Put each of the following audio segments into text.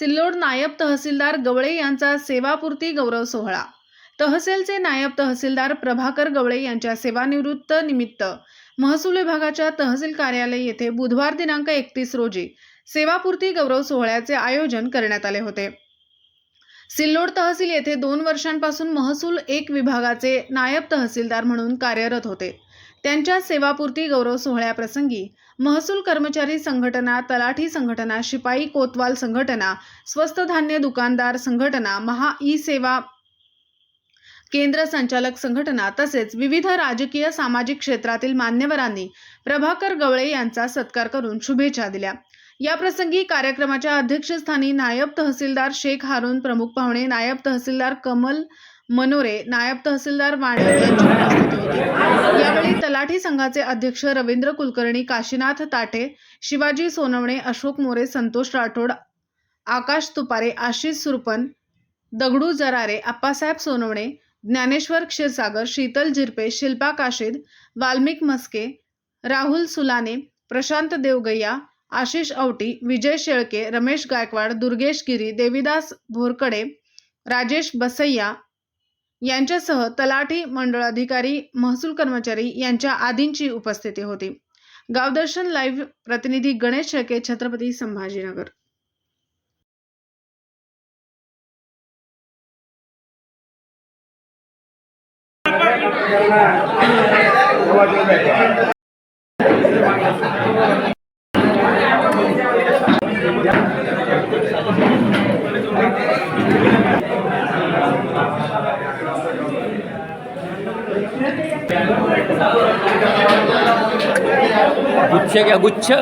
सिल्लोड नायब तहसीलदार गवळे यांचा सेवापूर्ती गौरव सोहळा. तहसीलचे नायब तहसीलदार प्रभाकर गवळे यांच्या सेवानिवृत्त निमित्त महसूल विभागाच्या तहसील कार्यालय येथे बुधवार दिनांक एकतीस रोजी सेवापूर्ती गौरव सोहळ्याचे आयोजन करण्यात आले होते. सिल्लोड तहसील येथे दोन वर्षांपासून महसूल एक विभागाचे नायब तहसीलदार म्हणून कार्यरत होते. त्यांच्या सेवापूर्ती गौरव सोहळ्याप्रसंगी महसूल कर्मचारी संघटना तलाठी संघटना शिपाई कोतवाल संघटना स्वस्त धान्य दुकानदार संघटना महा ई सेवा केंद्र संचालक संघटना तसेच विविध राजकीय सामाजिक क्षेत्रातील मान्यवरांनी प्रभाकर गवळे यांचा सत्कार करून शुभेच्छा दिल्या. याप्रसंगी कार्यक्रमाच्या अध्यक्षस्थानी नायब तहसीलदार शेख हारून प्रमुख पाहुणे नायब तहसीलदार कमल मनोरे नायब तहसीलदार वाणी यांची उपस्थिती होती. यावेळी तलाठी संघाचे अध्यक्ष रवींद्र कुलकर्णी काशीनाथ ताटे शिवाजी सोनवणे अशोक मोरे संतोष राठोड आकाश तुपारे आशिष सुरपन दगडू जरारे आप्पासाहेब सोनवणे ज्ञानेश्वर क्षीरसागर शीतल झिरपे शिल्पा काशीद वाल्मिक मस्के राहुल सुलाने प्रशांत देवगय्या आशिष औटी विजय शेळके रमेश गायकवाड दुर्गेश गिरी देविदास भोरकडे राजेश बसय्या यांच्यासह तलाठी मंडळ अधिकारी महसूल कर्मचारी यांच्या आदींची उपस्थिती होती. गावदर्शन लाईव्ह प्रतिनिधी गणेश शेळके छत्रपती संभाजीनगर. गुच्छ घ्या गुच्छ।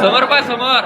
समोर पा समोर।